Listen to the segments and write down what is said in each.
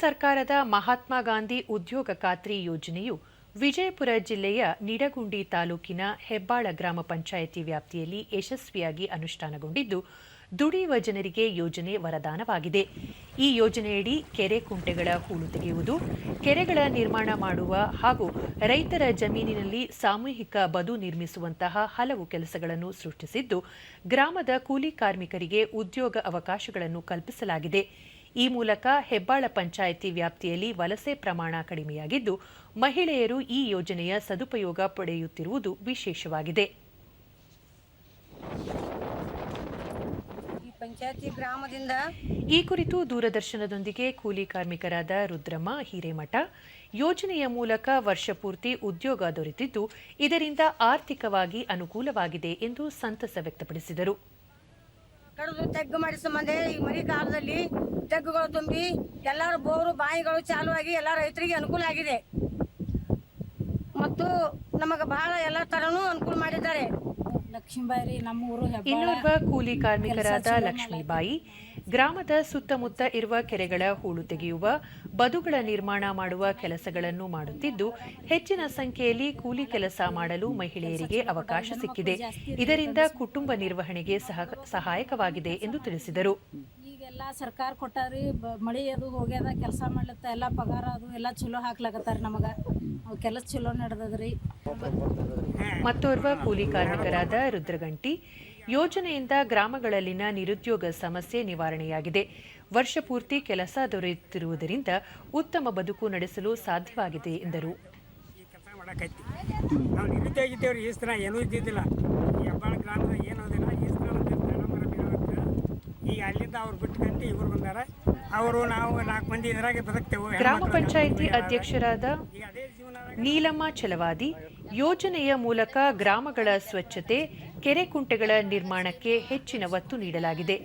ಸರ್ಕಾರದ ಮಹಾತ್ಮ ಗಾಂಧಿ ಉದ್ಯೋಗ ಖಾತ್ರಿ ಯೋಜನೆಯು ವಿಜಯಪುರ ಜಿಲ್ಲೆಯ ನಿಡಗುಂಡಿ ತಾಲೂಕಿನ ಹೆಬ್ಬಾಳ ಗ್ರಾಮ ಪಂಚಾಯಿತಿ ವ್ಯಾಪ್ತಿಯಲ್ಲಿ ಯಶಸ್ವಿಯಾಗಿ ಅನುಷ್ಠಾನಗೊಂಡಿದ್ದು, ದುಡಿಯುವ ಜನರಿಗೆ ಯೋಜನೆ ವರದಾನವಾಗಿದೆ. ಈ ಯೋಜನೆಯಡಿ ಕೆರೆ ಕುಂಟೆಗಳ ಹೂಳು ತೆಗೆಯುವುದು, ಕೆರೆಗಳ ನಿರ್ಮಾಣ ಮಾಡುವ ಹಾಗೂ ರೈತರ ಜಮೀನಿನಲ್ಲಿ ಸಾಮೂಹಿಕ ಬದು ನಿರ್ಮಿಸುವಂತಹ ಹಲವು ಕೆಲಸಗಳನ್ನು ಸೃಷ್ಟಿಸಿದ್ದು, ಗ್ರಾಮದ ಕೂಲಿ ಕಾರ್ಮಿಕರಿಗೆ ಉದ್ಯೋಗ ಅವಕಾಶಗಳನ್ನು ಕಲ್ಪಿಸಲಾಗಿದೆ. ಈ ಮೂಲಕ ಹೆಬ್ಬಾಳ ಪಂಚಾಯಿತಿ ವ್ಯಾಪ್ತಿಯಲ್ಲಿ ವಲಸೆ ಪ್ರಮಾಣ ಕಡಿಮೆಯಾಗಿದ್ದು ಮಹಿಳೆಯರು ಈ ಯೋಜನೆಯ ಸದುಪಯೋಗ ಪಡೆಯುತ್ತಿರುವುದು ವಿಶೇಷವಾಗಿದೆ. ಈ ಪಂಚಾಯತಿ ಗ್ರಾಮದಿಂದ ಈ ಕುರಿತು ದೂರದರ್ಶನದೊಂದಿಗೆ ಕೂಲಿ ಕಾರ್ಮಿಕರಾದ ರುದ್ರಮ್ಮ ಹಿರೇಮಠ. ಯೋಜನೆಯ ಮೂಲಕ ವರ್ಷಪೂರ್ತಿ ಉದ್ಯೋಗ ದೊರೆತಿದ್ದು ಇದರಿಂದ ಆರ್ಥಿಕವಾಗಿ ಅನುಕೂಲವಾಗಿದೆ ಎಂದು ಸಂತಸ ವ್ಯಕ್ತಪಡಿಸಿದರು. ಕಡಿದು ತೆಗ್ಗು ಮಾಡಿಸ ಸಂಬಂಧ ಈ ಮರಿ ಕಾಲದಲ್ಲಿ ತೆಗ್ಗುಗಳು ತುಂಬಿ ಎಲ್ಲರ ಬೋರು ಬಾಯಿಗಳು ಚಾಲುವಾಗಿ ಎಲ್ಲ ರೈತರಿಗೆ ಅನುಕೂಲ ಆಗಿದೆ. ಮತ್ತು ನಮಗೆ ಬಹಳ ಎಲ್ಲ ತರನೂ ಅನುಕೂಲ ಮಾಡಿದ್ದಾರೆ. ಲಕ್ಷ್ಮೀಬಾಯಿ ನಮ್ಮೂರು ಇನ್ನೋರ್ವ ಕೂಲಿ ಕಾರ್ಮಿಕರಾದ ಲಕ್ಷ್ಮೀಬಾಯಿ ಗ್ರಾಮದ ಸುತ್ತಮುತ್ತ ಇರುವ ಕೆರೆಗಳ ಹೂಳು ತೆಗೆಯುವ ಬದುಗಳ ನಿರ್ಮಾಣ ಮಾಡುವ ಕೆಲಸಗಳನ್ನು ಮಾಡುತ್ತಿದ್ದು ಹೆಚ್ಚಿನ ಸಂಖ್ಯೆಯಲ್ಲಿ ಕೂಲಿ ಕೆಲಸ ಮಾಡಲು ಮಹಿಳೆಯರಿಗೆ ಅವಕಾಶ ಸಿಕ್ಕಿದೆ. ಇದರಿಂದ ಕುಟುಂಬ ನಿರ್ವಹಣೆಗೆ ಸಹ ಸಹಾಯಕವಾಗಿದೆ ಎಂದು ತಿಳಿಸಿದರು. ಈಗೆಲ್ಲ ಸರ್ಕಾರ ಕೊಟ್ಟಾರಿ ಮಳಿ ಅದು ಹೋಗ್ಯದ ಕೆಲಸ ಮಾಡ್ಲತ್ತ ಎಲ್ಲ ಪಗಾರ ಅದು ಎಲ್ಲ ಚಲೋ ಹಾಕ್ಲಾಕತ್ತಾರ ನಮಗ. ಕೆಲಸ ಚಲೋ ನಡೆದದ್ರಿ. ಮತ್ತೋರ್ವ ಕೂಲಿ ಕಾರ್ಮಿಕರಾದ ರುದ್ರಗಂಟಿ ಯೋಜನೆಯಿಂದ ಗ್ರಾಮಗಳಲ್ಲಿನ ನಿರುದ್ಯೋಗ ಸಮಸ್ಯೆ ನಿವಾರಣೆಯಾಗಿದೆ. ವರ್ಷ ಪೂರ್ತಿ ಕೆಲಸ ದೊರೆಯುತ್ತಿರುವುದರಿಂದ ಉತ್ತಮ ಬದುಕು ನಡೆಸಲು ಸಾಧ್ಯವಾಗಿದೆ ಎಂದರು. ನಾವು ನಿರುದ್ಯೋಗ ಇದ್ದೇವ್ರಿ ಈ ದಿನ ಏನೂ ಇದ್ದಿದ್ದಿಲ್ಲ. ಈ ಹೆಬ್ಬಾಳ ಗ್ರಾಮದಾಗ ಏನು ಓದಿಲ್ಲ ಈ ದಿನ ಒಂದು ಮರ ಬೀಳೋದು ಈಗ ಅಲ್ಲಿಂದ ಅವ್ರು ಬಿಟ್ಕೊಂಡು ಇವ್ರು ಬಂದಾರ. ಅವರು ನಾವು ನಾಲ್ಕು ಮಂದಿ ಇದ್ರಾಗೆ ಬದುಕ್ತೇವೆ. ಗ್ರಾಮ ಪಂಚಾಯಿತಿ ಅಧ್ಯಕ್ಷರಾದ ಈಗ ಅದೇ ಜೀವನದಾಗ ನೀಲಮ್ಮ ಛಲವಾದಿ, ಯೋಜನೆಯ ಮೂಲಕ ಗ್ರಾಮಗಳ ಸ್ವಚ್ಛತೆ, ಕೆರೆ ಕುಂಟೆಗಳ ನಿರ್ಮಾಣಕ್ಕೆ ಹೆಚ್ಚಿನ ಒತ್ತು ನೀಡಲಾಗಿದೆ.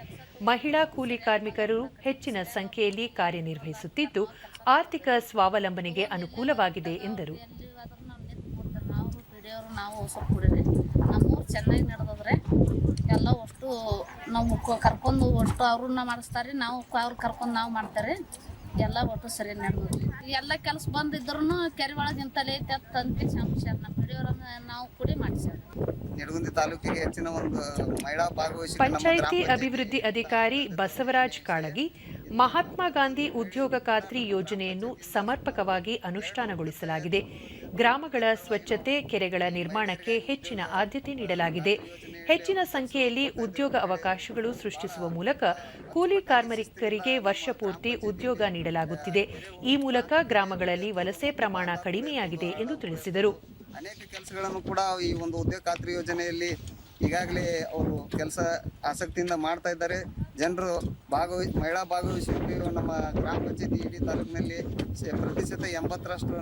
ಮಹಿಳಾ ಕೂಲಿ ಕಾರ್ಮಿಕರು ಹೆಚ್ಚಿನ ಸಂಖ್ಯೆಯಲ್ಲಿ ಕಾರ್ಯನಿರ್ವಹಿಸುತ್ತಿದ್ದು, ಆರ್ಥಿಕ ಸ್ವಾವಲಂಬನೆಗೆ ಅನುಕೂಲವಾಗಿದೆ ಎಂದರು. ಚೆನ್ನಾಗಿ ನಡೆದ್ರೆ ಎಲ್ಲ ಅಷ್ಟು ನಾವು ಕರ್ಕೊಂಡು ಅಷ್ಟು ಅವ್ರನ್ನ ಮಾಡಿಸ್ತಾರೆ, ನಾವು ಅವ್ರು ಕರ್ಕೊಂಡು ನಾವು ಮಾಡ್ತಾರೆ. ಎಲ್ಲ ಒಟ್ಟು ಸರಿ ನಡೆದ್ರಿ ಎಲ್ಲ ಕೆಲಸ ಬಂದಿದ್ರು ಕೆರೆ ಒಳಗೆ ಇಂತಲೇ ಐತೆ ಅಂತ ಸಂಶಯ ನಮ್ಮ ನಾವು ಕುಡಿ ಮಾಡಿಸ್ಯಾರ ನಿಡಗುಂದಿ ತಾಲೂಕಿಗೆ ಹೆಚ್ಚಿನ ಒಂದು ಮಹಿಳಾ ಭಾಗವಹಿಸಿ ಪಂಚಾಯಿತಿ ಅಭಿವೃದ್ಧಿ ಅಧಿಕಾರಿ ಬಸವರಾಜ್ ಕಾಳಗಿ ಮಹಾತ್ಮ ಗಾಂಧಿ ಉದ್ಯೋಗ ಖಾತ್ರಿ ಯೋಜನೆಯನ್ನು ಸಮರ್ಪಕವಾಗಿ ಅನುಷ್ಠಾನಗೊಳಿಸಲಾಗಿದೆ. ಗ್ರಾಮಗಳ ಸ್ವಚ್ಛತೆ ಕೆರೆಗಳ ನಿರ್ಮಾಣಕ್ಕೆ ಹೆಚ್ಚಿನ ಆದ್ಯತೆ ನೀಡಲಾಗಿದೆ. ಹೆಚ್ಚಿನ ಸಂಖ್ಯೆಯಲ್ಲಿ ಉದ್ಯೋಗ ಅವಕಾಶಗಳು ಸೃಷ್ಟಿಸುವ ಮೂಲಕ ಕೂಲಿ ಕಾರ್ಮಿಕರಿಗೆ ವರ್ಷಪೂರ್ತಿ ಉದ್ಯೋಗ ನೀಡಲಾಗುತ್ತಿದೆ. ಈ ಮೂಲಕ ಗ್ರಾಮಗಳಲ್ಲಿ ವಲಸೆ ಪ್ರಮಾಣ ಕಡಿಮೆಯಾಗಿದೆ ಎಂದು ತಿಳಿಸಿದರು. ಅನೇಕ ಕೆಲಸಗಳನ್ನು ಕೂಡ ಈ ಒಂದು ಉದ್ಯೋಗ ಖಾತ್ರಿ ಯೋಜನೆಯಲ್ಲಿ ಈಗಾಗಲೇ ಅವರು ಕೆಲಸ ಆಸಕ್ತಿಯಿಂದ ಮಾಡ್ತಾ ಇದ್ದಾರೆ. ಜನರು ಭಾಗವಹಿ, ಮಹಿಳಾ ಭಾಗವಹಿಸುವಿಕೆಯು ನಮ್ಮ ಗ್ರಾಮ ಪಂಚಾಯತಿ ಇಡೀ ತಾಲೂಕಿನಲ್ಲಿ ಪ್ರತಿಶತ ಎಂಬತ್ತರಷ್ಟು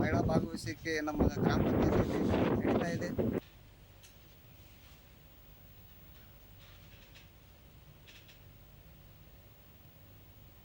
ಮಹಿಳಾ ಭಾಗವಹಿಸುವಿಕೆ ನಮ್ಮ ಗ್ರಾಮ ಪಂಚಾಯತಿಯಲ್ಲಿ ನಡೀತಾ ಇದೆ.